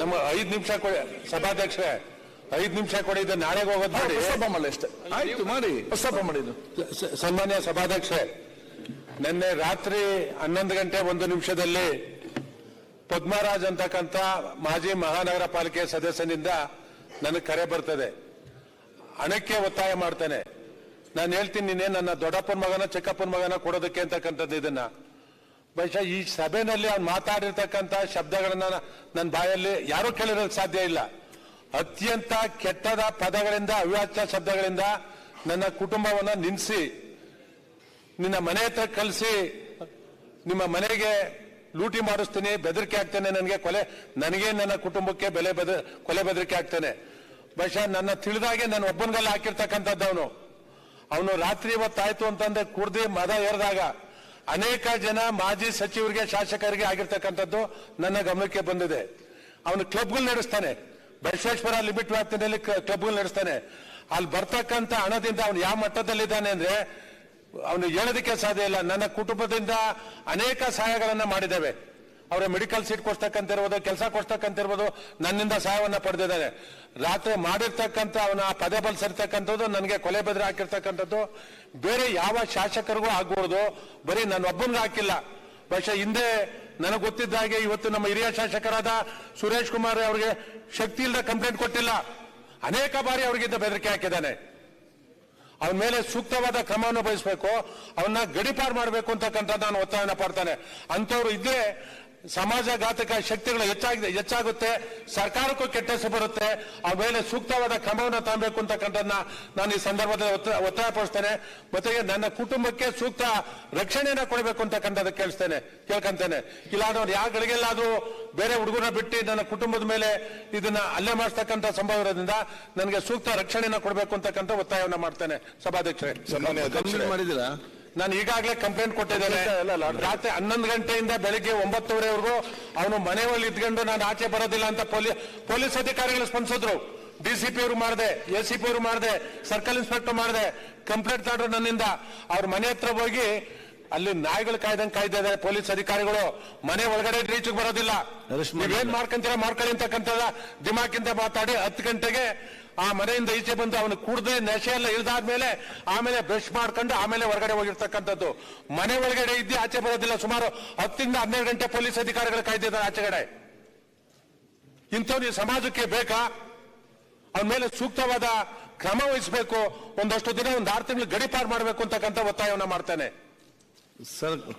ನಮ್ಮ ಐದ್ ನಿಮಿಷ ಕೊಡಿ ಸಭಾಧ್ಯಕ್ಷರೇ. ಐದ್ ನಿಮಿಷ ಕೊಡಿ ಇದು ನಾಳೆಗೆ ಹೋಗೋದು ಮಾಡಿ ಮಾಡಿ ಅಷ್ಟೇ. ಆಯ್ತು ಮಾಡಿ. ಪ್ರಸ್ತಾಪ ಮಾಡಿದ್ದು. ಸನ್ಮಾನ್ಯ ಸಭಾಧ್ಯಕ್ಷರೇ ನಿನ್ನೆ ರಾತ್ರಿ ಹನ್ನೊಂದು ಗಂಟೆ ಒಂದು ನಿಮಿಷದಲ್ಲಿ ಪದ್ಮರಾಜ್ ಅಂತಕ್ಕಂಥ ಮಾಜಿ ಮಹಾನಗರ ಪಾಲಿಕೆ ಸದಸ್ಯನಿಂದ ನನಗೆ ಕರೆ ಬರ್ತದೆ. ಹಣಕ್ಕೆ ಒತ್ತಾಯ ಮಾಡ್ತೇನೆ. ನಾನು ಹೇಳ್ತೀನಿ ನೀನೇ ನನ್ನ ದೊಡ್ಡಪ್ಪನ ಮಗನ ಚಿಕ್ಕಪ್ಪನ ಮಗನ ಕೊಡೋದಕ್ಕೆ ಅಂತಕ್ಕಂಥದ್ದು ಇದನ್ನ. ಬಹುಶಃ ಈ ಸಭೆಯಲ್ಲಿ ಅವ್ನು ಮಾತಾಡಿರ್ತಕ್ಕಂಥ ಶಬ್ದಗಳನ್ನ ನನ್ನ ಬಾಯಲ್ಲಿ ಯಾರೂ ಕೇಳಿರೋದಕ್ಕೆ ಸಾಧ್ಯ ಇಲ್ಲ. ಅತ್ಯಂತ ಕೆಟ್ಟದ ಪದಗಳಿಂದ ಅವ್ಯಾಚ್ಯ ಶಬ್ದಗಳಿಂದ ನನ್ನ ಕುಟುಂಬವನ್ನ ನಿಲ್ಲಿಸಿ ನಿನ್ನ ಮನೆ ಹತ್ರ ಕಳಿಸಿ ನಿಮ್ಮ ಮನೆಗೆ ಲೂಟಿ ಮಾಡಿಸ್ತೀನಿ, ಬೆದರಿಕೆ ಆಗ್ತೇನೆ ನನಗೆ ಕೊಲೆ, ನನಗೆ ನನ್ನ ಕುಟುಂಬಕ್ಕೆ ಬೆಲೆ ಬೆದ, ಕೊಲೆ ಬೆದರಿಕೆ ಆಗ್ತೇನೆ ಬಹುಶಃ ನನ್ನ ತಿಳಿದಾಗೆ ನನ್ನ ಒಬ್ಬನಿಗೆಲ್ಲ ಹಾಕಿರ್ತಕ್ಕಂಥದ್ದು ಅವನು ಅವನು ರಾತ್ರಿ ಇವತ್ತಾಯ್ತು ಅಂತಂದ್ರೆ ಕುಡ್ದು ಮದ ಏರಿದಾಗ ಅನೇಕ ಜನ ಮಾಜಿ ಸಚಿವರಿಗೆ, ಶಾಸಕರಿಗೆ ಆಗಿರ್ತಕ್ಕಂಥದ್ದು ನನ್ನ ಗಮನಕ್ಕೆ ಬಂದಿದೆ. ಅವನು ಕ್ಲಬ್ಗಳು ನಡೆಸ್ತಾನೆ. ಬಸವೇಶ್ವರ ಲಿಮಿಟ್ ವ್ಯಾಪ್ತಿನಲ್ಲಿ ಕ್ಲಬ್ಗಳು ನಡೆಸ್ತಾನೆ. ಅಲ್ಲಿ ಬರ್ತಕ್ಕಂಥ ಹಣದಿಂದ ಅವನು ಯಾವ ಮಟ್ಟದಲ್ಲಿದ್ದಾನೆ ಅಂದ್ರೆ, ಅವನು ಹೇಳೋದಕ್ಕೆ ಸಾಧ್ಯ ಇಲ್ಲ. ನನ್ನ ಕುಟುಂಬದಿಂದ ಅನೇಕ ಸಹಾಯಗಳನ್ನ ಮಾಡಿದ್ದೇವೆ. ಅವರ ಮೆಡಿಕಲ್ ಸೀಟ್ ಕೊಡ್ತಕ್ಕಂತಿರ್ಬೋದು ಕೆಲಸ ಕೊಡ್ತಕ್ಕಂತಿರ್ಬೋದು ನನ್ನಿಂದ ಸಹಾಯವನ್ನ ಪಡೆದಿದ್ದಾರೆ. ರಾತ್ರಿ ಮಾಡಿರ್ತಕ್ಕಂಥ ಅವನ ಪದೇ ಬಲ್ಸಿರ್ತಕ್ಕಂಥದ್ದು ನನಗೆ ಕೊಲೆ ಬೆದರಿ ಹಾಕಿರ್ತಕ್ಕಂಥದ್ದು, ಬೇರೆ ಯಾವ ಶಾಸಕರಿಗೂ ಆಗ್ಬೋದು ಬರೀ ನನ್ನ ಒಬ್ಬನಿಗೆ ಹಾಕಿಲ್ಲ. ಬಹುಶಃ ಹಿಂದೆ ನನಗೆ ಗೊತ್ತಿದ್ದ ಹಾಗೆ ಇವತ್ತು ನಮ್ಮ ಹಿರಿಯ ಶಾಸಕರಾದ ಸುರೇಶ್ ಕುಮಾರ್ ಅವರಿಗೆ ಶಕ್ತಿ ಇಲ್ಲದ ಕಂಪ್ಲೇಂಟ್ ಕೊಟ್ಟಿಲ್ಲ. ಅನೇಕ ಬಾರಿ ಅವರಿಗಿಂತ ಬೆದರಿಕೆ ಹಾಕಿದ್ದಾನೆ. ಅವನ ಮೇಲೆ ಸೂಕ್ತವಾದ ಕ್ರಮವನ್ನು ವಹಿಸಬೇಕು ಅವನ್ನ ಗಡಿಪಾರು ಮಾಡಬೇಕು ಅಂತಕ್ಕಂಥ ನಾನು ಒತ್ತಾಯನ ಪಡ್ತಾನೆ. ಅಂಥವ್ರು ಇದ್ರೆ ಸಮಾಜಘಾತಕ ಶಕ್ತಿಗಳು ಹೆಚ್ಚಾಗಿದೆ ಹೆಚ್ಚಾಗುತ್ತೆ ಸರ್ಕಾರಕ್ಕೂ ಕೆಟ್ಟ ಹೆಸರು ಬರುತ್ತೆ ಆ ಮೇಲೆ ಸೂಕ್ತವಾದ ಕ್ರಮವನ್ನು ತಗೊಬೇಕು ಅಂತಕ್ಕಂಥದ್ದನ್ನ ನಾನು ಈ ಸಂದರ್ಭದಲ್ಲಿ ಒತ್ತ- ಒತ್ತಾಯ ಪಡಿಸ್ತೇನೆ ಮತ್ತೆ ನನ್ನ ಕುಟುಂಬಕ್ಕೆ ಸೂಕ್ತ ರಕ್ಷಣೆಯನ್ನ ಕೊಡಬೇಕು ಅಂತಕ್ಕಂಥದ್ದು ಕೇಳಿಸ್ತೇನೆ ಕೇಳ್ಕೊಂತೇನೆ. ಇಲ್ಲ ಅವ್ರು ಯಾವ ಗಳಿಗೆಲ್ಲಾದ್ರೂ ಬೇರೆ ಹುಡುಗನ ಬಿಟ್ಟು ನನ್ನ ಕುಟುಂಬದ ಮೇಲೆ ಇದನ್ನ ಅಲ್ಲೆ ಮಾಡಿಸ್ತಕ್ಕಂಥ ಸಂಭವ ಇರೋದ್ರಿಂದ ನನಗೆ ಸೂಕ್ತ ರಕ್ಷಣೆಯನ್ನ ಕೊಡಬೇಕು ಅಂತಕ್ಕಂಥ ಒತ್ತಾಯವನ್ನ ಮಾಡ್ತೇನೆ. ಸಭಾಧ್ಯಕ್ಷರೇ. ಮಾಡಿದ್ದೀರಾ? ನಾನು ಈಗಾಗಲೇ ಕಂಪ್ಲೇಂಟ್ ಕೊಟ್ಟಿದ್ದೇನೆ. ರಾತ್ರಿ ಹನ್ನೊಂದು ಗಂಟೆಯಿಂದ ಬೆಳಿಗ್ಗೆ ಒಂಬತ್ತುವರೆವರೆಗೂ ಅವನು ಮನೆ ಒಳಗೆ ಇದ್ಕೊಂಡು ನಾನು ಆಚೆ ಬರೋದಿಲ್ಲ ಅಂತ ಪೊಲೀಸ್ ಅಧಿಕಾರಿಗಳು ಸ್ಪಂದಿಸಿದ್ರು. ಡಿಸಿಪಿ ಅವರು ಮಾಡಿದೆ ಎ ಸಿ ಪಿ ಅವರು ಮಾಡಿದೆ ಸರ್ಕಲ್ ಇನ್ಸ್ಪೆಕ್ಟರ್ ಮಾಡಿದೆ ಕಂಪ್ಲೇಂಟ್ ತಗೊಂಡ್ರು ನನ್ನಿಂದ. ಅವ್ರ ಮನೆ ಹತ್ರ ಹೋಗಿ ಅಲ್ಲಿ ನಾಯಿಗಳು ಕಾಯ್ದಂಗೆ ಕಾಯ್ದಿದ್ದಾರೆ ಇದ್ದಾರೆ ಪೊಲೀಸ್ ಅಧಿಕಾರಿಗಳು. ಮನೆ ಒಳಗಡೆ ರೀಚಿಗೆ ಬರೋದಿಲ್ಲ. ನೀವೇನ್ ಮಾಡ್ಕೊಂತೀರಾ ಮಾಡ್ಕೊಳ್ಳಿ ಅಂತಕ್ಕಂಥದ ದಿಮಾಕಿಂದ ಮಾತಾಡಿ ಹತ್ತು ಗಂಟೆಗೆ ಆ ಮನೆಯಿಂದ ಈಚೆ ಬಂದು ಅವನು ಕುಡ್ದೆ ನೆಶೆ ಎಲ್ಲ ಇಳಿದಾದ್ಮೇಲೆ ಆಮೇಲೆ ಬ್ರಷ್ ಮಾಡ್ಕೊಂಡು ಆಮೇಲೆ ಹೊರಗಡೆ ಹೋಗಿರ್ತಕ್ಕಂಥದ್ದು. ಮನೆ ಒಳಗಡೆ ಇದ್ದು ಆಚೆ ಬರೋದಿಲ್ಲ. ಸುಮಾರು ಹತ್ತಿಂದ ಹನ್ನೆರಡು ಗಂಟೆ ಪೊಲೀಸ್ ಅಧಿಕಾರಿಗಳು ಕಾಯ್ದಿದ್ದಾರೆ ಆಚೆಗಡೆ. ಇಂಥವ್ರು ಈ ಸಮಾಜಕ್ಕೆ ಬೇಕಾ? ಅವನ ಮೇಲೆ ಸೂಕ್ತವಾದ ಕ್ರಮ ವಹಿಸಬೇಕು. ಒಂದಷ್ಟು ದಿನ ಒಂದು ಆರು ತಿಂಗಳು ಗಡಿಪಾರು ಮಾಡಬೇಕು ಅಂತಕ್ಕಂಥ ಒತ್ತಾಯವನ್ನ ಮಾಡ್ತೇನೆ. ಸರ್